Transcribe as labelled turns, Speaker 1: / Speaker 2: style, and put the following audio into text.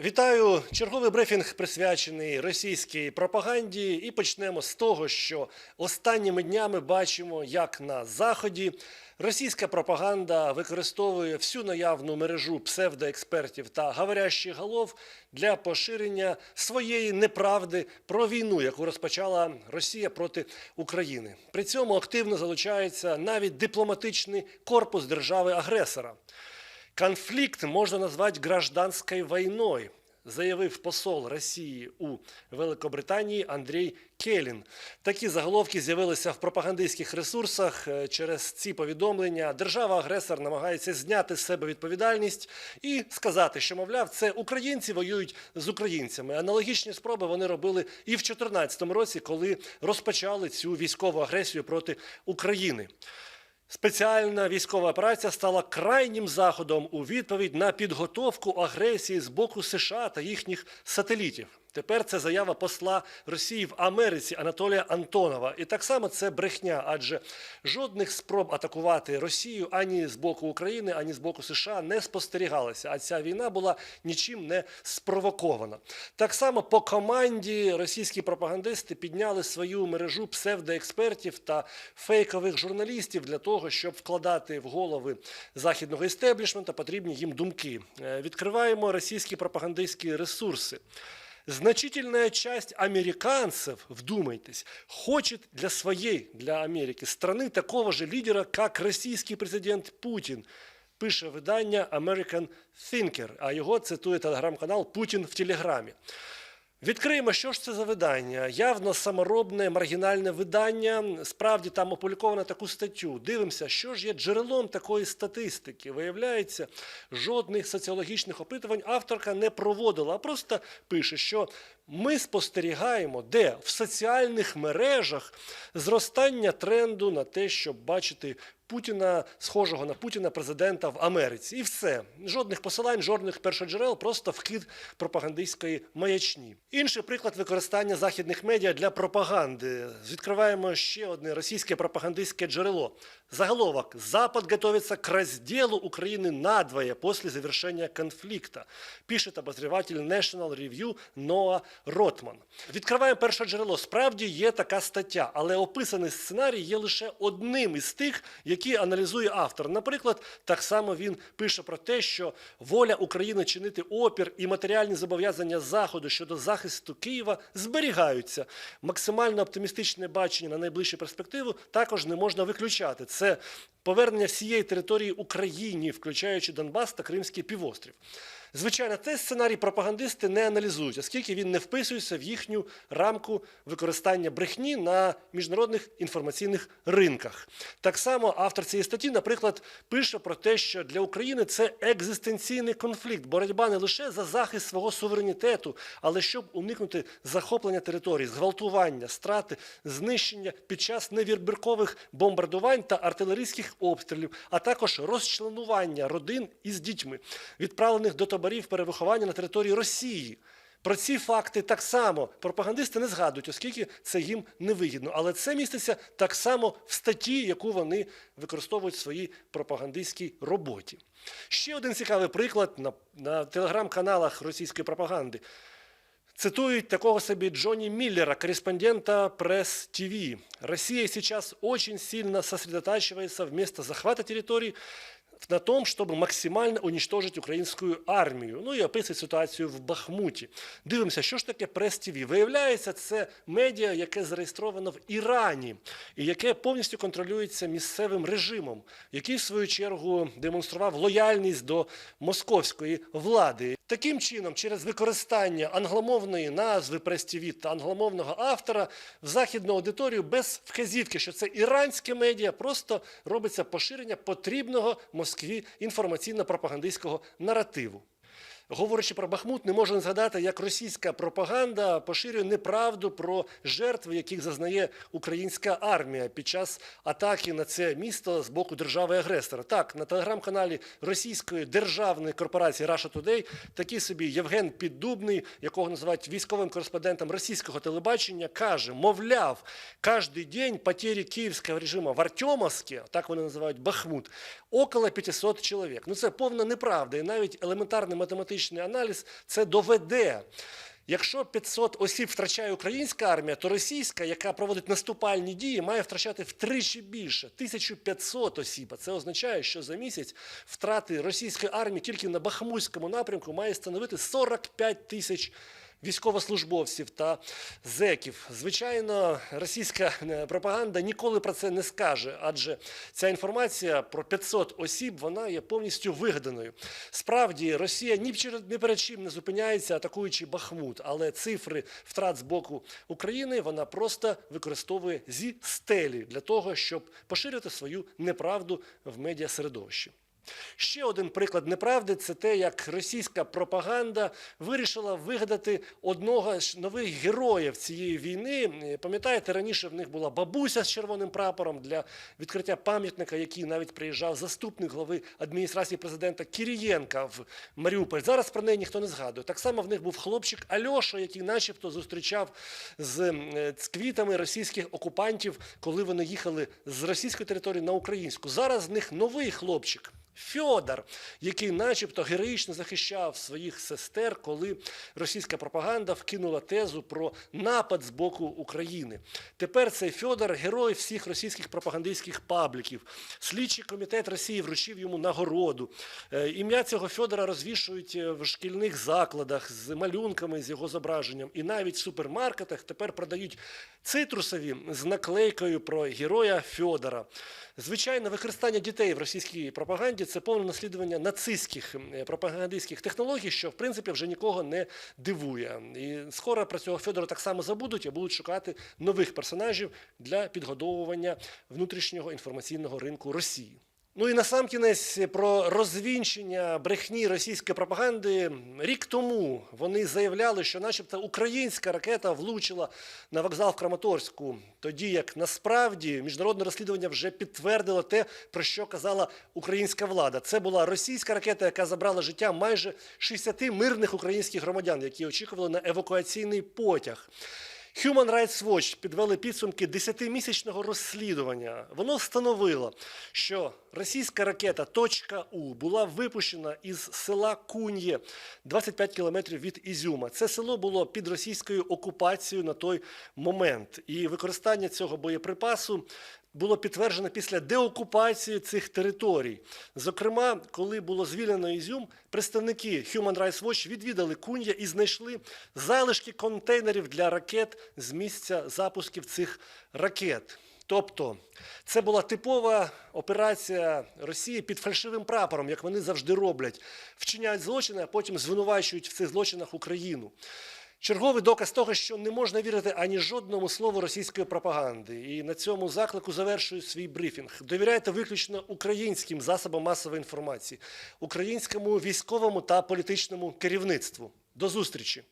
Speaker 1: Вітаю! Черговий брифінг присвячений російській пропаганді. І почнемо з того, що останніми днями бачимо, як на заході російська пропаганда використовує всю наявну мережу псевдоекспертів та говорящих голов для поширення своєї неправди про війну, яку розпочала Росія проти України. При цьому активно залучається навіть дипломатичний корпус держави-агресора. Конфликт можно назвать гражданской войной, заявив посол Росії у Великобританії Андрій Келін. Такі заголовки з'явилися в пропагандистських ресурсах. Е, Через ці повідомлення держава-агресор намагається зняти з себе відповідальність і сказати, що мовляв, це українці воюють з українцями. Аналогічні спроби вони робили і в 2014 році, коли розпочали цю військову агресію проти України. Спеціальна військова операція стала крайнім заходом у відповідь на підготовку агресії з боку США та їхніх сателітів. Тепер це заява посла Росії в Америці Анатолія Антонова. І так само це брехня, адже жодних спроб атакувати Росію ані з боку України, ані з боку США не спостерігалося. А ця війна була нічим не спровокована. Так само по команді російські пропагандисти підняли свою мережу псевдоекспертів та фейкових журналістів для того, щоб вкладати в голови західного істеблішмента потрібні їм думки. Е, Відкриваємо російські пропагандистські ресурси. Значительная часть американцев, вдумайтесь, хочет для своей, для Америки, страны такого же лидера, как российский президент Путин. Пише видання American Thinker, а його цитує телеграм-канал Путін в Телеграмі. Відкриємо, що ж це за видання. Явно саморобне маргінальне видання. Справді там опубліковано таку статтю. Дивимося, що ж є джерелом такої статистики. Виявляється, жодних соціологічних опитувань авторка не проводила, а просто пише, що ми спостерігаємо, де в соціальних мережах зростання тренду на те, щоб бачити Путіна, схожого на Путіна, президента в Америці. І все. Жодних посилань, жодних першоджерел, просто вкид пропагандистської маячні. Інший приклад використання західних медіа для пропаганди. Відкриваємо ще одне російське пропагандистське джерело. Заголовок «Запад готовится к разделу Украины надвое после завершения конфликта», пишет обозреватель National Review Ноа Ротман. Відкриваємо перше джерело. Справді є така стаття, але описаний сценарій є лише одним із тих, які аналізує автор. Наприклад, так само він пише про те, що воля України чинити опір і матеріальні зобов'язання Заходу щодо захисту Києва зберігаються. Максимально оптимістичне бачення на найближчу перспективу також не можна виключати. Це повернення всієї території Україні, включаючи Донбас та Кримський півострів. Звичайно, цей сценарій пропагандисти не аналізують, оскільки він не вписується в їхню рамку використання брехні на міжнародних інформаційних ринках. Так само автор цієї статті, наприклад, пише про те, що для України це екзистенційний конфлікт, боротьба не лише за захист свого суверенітету, але щоб уникнути захоплення територій, зґвалтування, страти, знищення під час невірбіркових бомбардувань та артилерійських обстрілів, а також розчленування родин із дітьми, відправлених до таборів перевиховання на території Росії. Про ці факти так само пропагандисти не згадують, оскільки це їм невигідно. Але це міститься так само в статті, яку вони використовують в своїй пропагандистській роботі. Ще один цікавий приклад на, на телеграм-каналах російської пропаганди. Цитуют такого себе Джонни Миллера, корреспондента Пресс ТВ. Россия сейчас очень сильно сосредотачивается вместо захвата территорий на том, чтобы максимально уничтожить українську армію. Ну і описує ситуацію в Бахмуті. Дивимося, що ж таке прес ТВ. Виявляється, це медіа, яке зареєстровано в Ірані і яке повністю контролюється місцевим режимом, який в свою чергу демонстрував лояльність до московської влади. Таким чином, через використання англомовної назви прес-тівіт та англомовного автора в західну аудиторію без вказівки, що це іранське медіа, просто робиться поширення потрібного Москві інформаційно-пропагандистського наративу. Говорячи про Бахмут, не можу не згадати, як російська пропаганда поширює неправду про жертви, яких зазнає українська армія під час атаки на це місто з боку держави-агресора. Так, на телеграм-каналі російської державної корпорації Russia Today такий собі Євген Піддубний, якого називають військовим кореспондентом російського телебачення, каже: мовляв, кожен день потери київського режиму в Артемовське, так вони називають Бахмут, около 500 чоловік. Ну це повна неправда, і навіть елементарний математичний аналітичний аналіз це доведе. Якщо 500 осіб втрачає українська армія, то російська, яка проводить наступальні дії, має втрачати втричі більше 1500 осіб. А це означає, що за місяць втрати російської армії тільки на Бахмутському напрямку має становити 45 тисяч військовослужбовців та зеків. Звичайно, російська е, пропаганда ніколи про це не скаже, адже ця інформація про 500 осіб вона є повністю вигаданою. Справді, Росія ні перед- чим не зупиняється, атакуючи Бахмут, але цифри втрат з боку України вона просто використовує зі стелі для того, щоб поширити свою неправду в медіасередовищі. Ще один приклад неправди це те, як російська пропаганда вирішила вигадати одного з нових героїв цієї війни. Пам'ятаєте, раніше в них була бабуся з червоним прапором для відкриття пам'ятника, який навіть приїжджав заступник глави адміністрації президента Кірієнка в Маріуполь. Зараз про неї ніхто не згадує. Так само в них був хлопчик Альоша, який, начебто, зустрічав з, е, квітами російських окупантів, коли вони їхали з російської території на українську. Зараз в них новий хлопчик. Фьодор, який начебто героїчно захищав своїх сестер, коли російська пропаганда вкинула тезу про напад з боку України. Тепер цей Фьодор герой всіх російських пропагандистських пабліків. Слідчий комітет Росії вручив йому нагороду. Е, Ім'я цього Фьодора розвішують е, в шкільних закладах з малюнками з його зображенням. І навіть в супермаркетах тепер продають цитрусові з наклейкою про героя Фьодора. Звичайно, використання дітей в російській пропаганді це повне наслідування нацистських е, пропагандистських технологій, що в принципі вже нікого не дивує. І скоро про цього Федора так само забудуть і будуть шукати нових персонажів для підгодовування внутрішнього інформаційного ринку Росії. Ну і насамкінець про розвінчення брехні російської пропаганди. Рік тому вони заявляли, що, начебто, українська ракета влучила на вокзал в Краматорську, тоді як насправді міжнародне розслідування вже підтвердило те, про що казала українська влада. Це була російська ракета, яка забрала життя майже 60 мирних українських громадян, які очікували на евакуаційний потяг. Human Rights Watch підвели підсумки 10-місячного розслідування. Воно встановило, що російська ракета «Точка У» була випущена із села Кун'є, 25 кілометрів від Ізюма. Це село було під російською окупацією на той момент. І використання цього боєприпасу було підтверджено після деокупації цих територій. Зокрема, коли було звільнено Ізюм, представники Human Rights Watch відвідали Кун'я і знайшли залишки контейнерів для ракет з місця запусків цих ракет. Тобто це була типова операція Росії під фальшивим прапором, як вони завжди роблять, вчиняють злочини, а потім звинувачують в цих злочинах Україну. Черговий доказ того, що не можна вірити ані жодному слову російської пропаганди. І на цьому заклику завершую свій брифінг. Довіряйте виключно українським засобам масової інформації, українському військовому та політичному керівництву. До зустрічі!